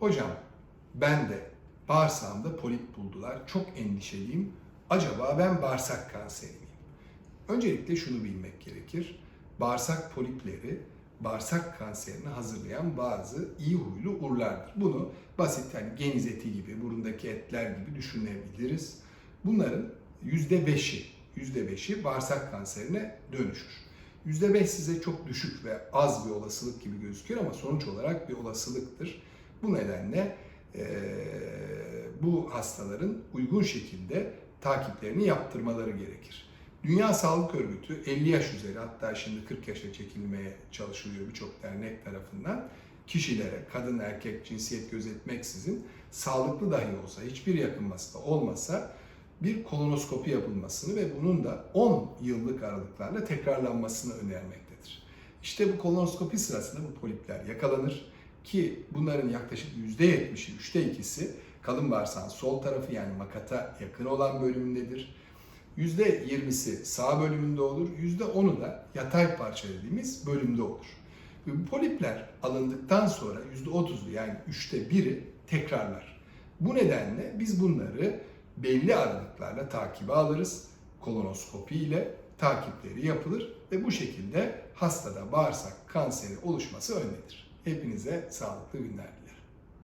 Hocam ben de bağırsağımda polip buldular. Çok endişeliyim. Acaba ben bağırsak kanseri miyim? Öncelikle şunu bilmek gerekir. Bağırsak polipleri bağırsak kanserini hazırlayan bazı iyi huylu urlardır. Bunu basit yani geniz eti gibi, burundaki etler gibi düşünebiliriz. Bunların %5'i, %5'i bağırsak kanserine dönüşür. %5 size çok düşük ve az bir olasılık gibi gözüküyor ama sonuç olarak bir olasılıktır. Bu nedenle eee, bu hastaların uygun şekilde takiplerini yaptırmaları gerekir. Dünya Sağlık Örgütü 50 yaş üzeri hatta şimdi 40 yaşa çekilmeye çalışılıyor birçok dernek tarafından kişilere kadın erkek cinsiyet gözetmeksizin sağlıklı dahi olsa hiçbir yakınması da olmasa bir kolonoskopi yapılmasını ve bunun da 10 yıllık aralıklarla tekrarlanmasını önermektedir. İşte bu kolonoskopi sırasında bu polipler yakalanır ki bunların yaklaşık %70'i, üçte ikisi kalın bağırsağın sol tarafı yani makata yakın olan bölümündedir. %20'si sağ bölümünde olur, %10'u da yatay parça dediğimiz bölümde olur. Bu polipler alındıktan sonra %30'u yani üçte biri tekrarlar. Bu nedenle biz bunları belli aralıklarla takibe alırız. Kolonoskopi ile takipleri yapılır ve bu şekilde hastada bağırsak kanseri oluşması önlenir. Hepinize sağlıklı günler.